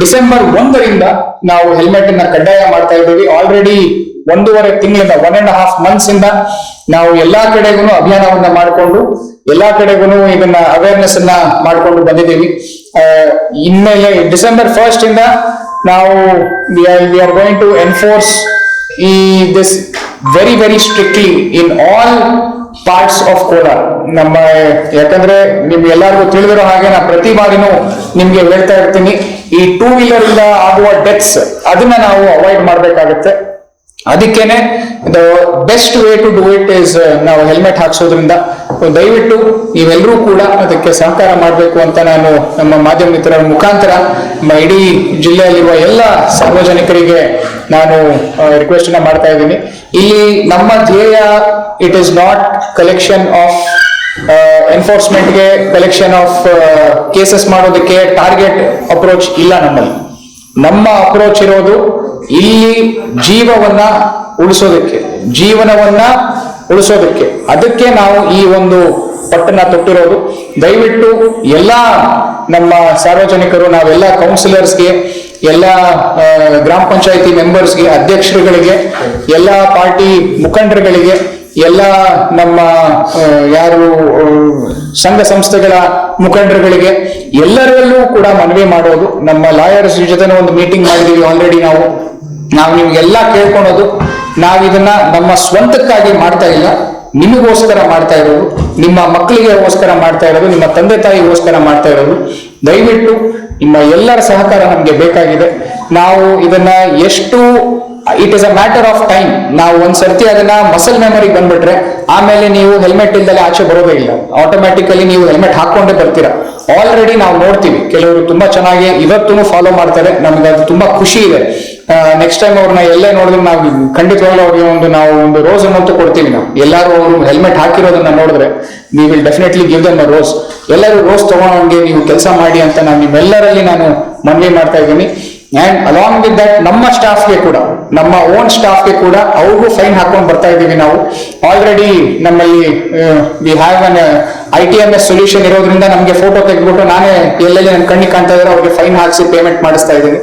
December ಒಂದರಿಂದ ನಾವು helmet ಅನ್ನ ಕಡ್ಡಾಯ ಮಾಡ್ತಾ ಇದ್ದೀವಿ. ಆಲ್ರೆಡಿ ಒಂದೂವರೆ ತಿಂಗಳಿಂದ ಒನ್ ಅಂಡ್ ಹಾಫ್ ಮಂತ್ಸ್ ಇಂದ ನಾವು ಎಲ್ಲಾ ಕಡೆಗೂ ಅಭಿಯಾನವನ್ನ ಮಾಡಿಕೊಂಡು, ಎಲ್ಲಾ ಕಡೆಗೂ ಇದನ್ನ ಅವೇರ್ನೆಸ್ ಅನ್ನ ಮಾಡ್ಕೊಂಡು ಬಂದಿದ್ದೀವಿ. ಇನ್ಮೇಲೆ ಡಿಸೆಂಬರ್ ಫಸ್ಟ್ ಇಂದ ನಾವು we are going to enforce ಈ this very very strictly in all parts of Kolar ನಮ್ಮ, ಯಾಕಂದ್ರೆ ನಿಮ್ಗೆ ಎಲ್ಲರಿಗೂ ತಿಳಿದಿರೋ ಹಾಗೆ ನಾ ಪ್ರತಿ ಬಾರಿನೂ ನಿಮ್ಗೆ ಹೇಳ್ತಾ ಇರ್ತೀನಿ, ಈ ಟೂ ವೀಲರ್ ಇಂದ ಆಗುವ ಡೆತ್ಸ್ ಅದನ್ನ ನಾವು ಅವಾಯ್ಡ್ ಮಾಡಬೇಕಾಗತ್ತೆ. ಅದಕ್ಕೇನೆ the best way to do it is ನಾವು ಹೆಲ್ಮೆಟ್ ಹಾಕ್ಸೋದ್ರಿಂದ ದಯವಿಟ್ಟು ನೀವೆಲ್ಲರೂ ಕೂಡ ಅದಕ್ಕೆ ಸಹಕಾರ ಮಾಡಬೇಕು ಅಂತ ನಾನು ನಮ್ಮ ಮಾಧ್ಯಮ ಮಿತ್ರರ ಮುಖಾಂತರ ನಮ್ಮ ಇಡೀ ಜಿಲ್ಲೆಯಲ್ಲಿರುವ ಎಲ್ಲ ಸಾರ್ವಜನಿಕರಿಗೆ ನಾನು ರಿಕ್ವೆಸ್ಟ್ ಅನ್ನ ಮಾಡ್ತಾ ಇದ್ದೀನಿ. ಇಲ್ಲಿ ನಮ್ಮ ಧ್ಯೇಯ it is not collection of ಎನ್ಫೋರ್ಸ್ಮೆಂಟ್ಗೆ collection of cases ಮಾಡೋದಕ್ಕೆ ಟಾರ್ಗೆಟ್ ಅಪ್ರೋಚ್ ಇಲ್ಲ ನಮ್ಮಲ್ಲಿ. ನಮ್ಮ ಅಪ್ರೋಚ್ ಇರೋದು ಇಲ್ಲಿ ಜೀವವನ್ನ ಉಳಿಸೋದಕ್ಕೆ, ಜೀವನವನ್ನ ಉಳಿಸೋದಕ್ಕೆ. ಅದಕ್ಕೆ ನಾವು ಈ ಒಂದು ಪಟ್ಟನ್ನ ತೊಟ್ಟಿರೋದು. ದಯವಿಟ್ಟು ಎಲ್ಲ ನಮ್ಮ ಸಾರ್ವಜನಿಕರು, ನಾವೆಲ್ಲ ಕೌನ್ಸಿಲರ್ಸ್ಗೆ ಎಲ್ಲ ಗ್ರಾಮ ಪಂಚಾಯತಿ ಮೆಂಬರ್ಸ್ಗೆ ಅಧ್ಯಕ್ಷರುಗಳಿಗೆ, ಎಲ್ಲ ಪಾರ್ಟಿ ಮುಖಂಡರುಗಳಿಗೆ, ಎಲ್ಲ ನಮ್ಮ ಯಾರು ಸಂಘ ಸಂಸ್ಥೆಗಳ ಮುಖಂಡರುಗಳಿಗೆ ಎಲ್ಲರಲ್ಲೂ ಕೂಡ ಮನವಿ ಮಾಡೋದು. ನಮ್ಮ ಲಾಯರ್ಸ್ ಜೊತೆ ಒಂದು ಮೀಟಿಂಗ್ ಮಾಡಿದೀವಿ ಆಲ್ರೆಡಿ ನಾವು. ನಾವು ನಿಮ್ಗೆಲ್ಲ ಕೇಳ್ಕೊಳೋದು. ನಾವು ಇದನ್ನ ನಮ್ಮ ಸ್ವಂತಕ್ಕಾಗಿ ಮಾಡ್ತಾ ಇಲ್ಲ. ನಿಮಗೋಸ್ಕರ ಮಾಡ್ತಾ ಇರೋದು. ನಿಮ್ಮ ಮಕ್ಕಳಿಗೆಗೋಸ್ಕರ ಮಾಡ್ತಾ ಇರೋದು. ನಿಮ್ಮ ತಂದೆ ತಾಯಿಗೋಸ್ಕರ ಮಾಡ್ತಾ ಇರೋದು. ದಯವಿಟ್ಟು ನಿಮ್ಮ ಎಲ್ಲರ ಸಹಕಾರ ನಮಗೆ ಬೇಕಾಗಿದೆ. ನಾವು ಇದನ್ನ ಎಷ್ಟು it is a matter of time ನಾವು ಒಂದ್ ಸರ್ತಿ ಅದನ್ನ ಮಸಲ್ ಮೆಮೊರಿ ಬಂದ್ಬಿಟ್ರೆ, ಆಮೇಲೆ ನೀವು ಹೆಲ್ಮೆಟ್ ಇಲ್ದಲೆ ಆಚೆ ಬರೋದೇ ಇಲ್ಲ. ಆಟೋಮ್ಯಾಟಿಕಲಿ ನೀವು ಹೆಲ್ಮೆಟ್ ಹಾಕೊಂಡೇ ಬರ್ತೀರಾ. ಆಲ್ರೆಡಿ ನಾವು ನೋಡ್ತೀವಿ. ಕೆಲವರು ತುಂಬಾ ಚೆನ್ನಾಗಿ ಇವತ್ತೂ ಫಾಲೋ ಮಾಡ್ತಾರೆ. ನಮ್ಗೆ ಅದು ತುಂಬಾ ಖುಷಿ ಇದೆ. ನೆಕ್ಸ್ಟ್ ಟೈಮ್ ಅವ್ರನ್ನ ಎಲ್ಲೇ ನೋಡಿದ್ರು ನಾವು ಖಂಡಿತವಾಗ್ಲೂ ಅವ್ರಿಗೆ ಒಂದು ನಾವು ಒಂದು ರೋಸ್ ಅನ್ನೋದು ಕೊಡ್ತೀವಿ ನಾವು. ಎಲ್ಲರೂ ಅವರು ಹೆಲ್ಮೆಟ್ ಹಾಕಿರೋದನ್ನ ನೋಡಿದ್ರೆ ನೀವು ಡೆಫಿನೆಟ್ಲಿ ಗಿವ್ ದಮ್ ರೋಸ್ ಎಲ್ಲರೂ ರೋಸ್ ತಗೊಂಡಂಗೆ ನೀವು ಕೆಲಸ ಮಾಡಿ ಅಂತ ನಾನು ನಿಮ್ಮೆಲ್ಲರಲ್ಲಿ ನಾನು ಮನವಿ ಮಾಡ್ತಾ ಇದ್ದೀನಿ. ಅಂಡ್ ಅಲಾಂಗ್ ವಿತ್ ದಟ್ ನಮ್ಮ ಸ್ಟಾಫ್ಗೆ ಕೂಡ, ನಮ್ಮ ಓನ್ ಸ್ಟಾಫ್ಗೆ ಕೂಡ ಅವ್ರಿಗೂ ಫೈನ್ ಹಾಕೊಂಡು ಬರ್ತಾ ಇದ್ದೀವಿ ನಾವು. ಆಲ್ರೆಡಿ ನಮ್ಮಲ್ಲಿ we have an I T M S solution ಇರೋದ್ರಿಂದ ನಮಗೆ ಫೋಟೋ ತೆಗೆದ್ಬಿಟ್ಟು ನಾನೇ ಎಲ್ಲೆಲ್ಲಿ ನನ್ನ ಕಣ್ಣಿಗೆ ಕಾಣ್ತಾ ಇದ್ದಾರೆ ಅವ್ರಿಗೆ ಫೈನ್ ಹಾಕಿಸಿ ಪೇಮೆಂಟ್ ಮಾಡಿಸ್ತಾ ಇದ್ದೀನಿ.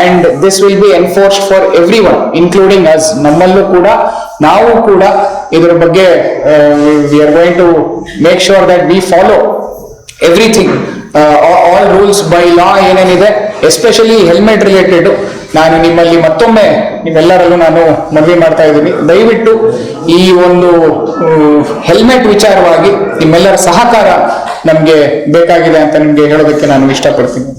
And this will be enforced for every one including us ನಮ್ಮಲ್ಲೂ ಕೂಡ, ನಾವು ಕೂಡ ಇದರ ಬಗ್ಗೆ we are going to make sure that we follow everything all rules by law ಏನೇನಿದೆ ಎಸ್ಪೆಷಲಿ ಹೆಲ್ಮೆಟ್ ರಿಲೇಟೆಡ್ ನಾನು ನಿಮ್ಮಲ್ಲಿ ಮತ್ತೊಮ್ಮೆ, ನಿಮ್ಮೆಲ್ಲರಲ್ಲೂ ನಾನು ಮನವಿ ಮಾಡ್ತಾ ಇದ್ದೀನಿ. ದಯವಿಟ್ಟು ಈ ಒಂದು ಹೆಲ್ಮೆಟ್ ವಿಚಾರವಾಗಿ ನಿಮ್ಮೆಲ್ಲರ ಸಹಕಾರ ನಮಗೆ ಬೇಕಾಗಿದೆ ಅಂತ ನಿಮಗೆ ಹೇಳೋದಕ್ಕೆ ನಾನು ಇಷ್ಟಪಡ್ತೀನಿ.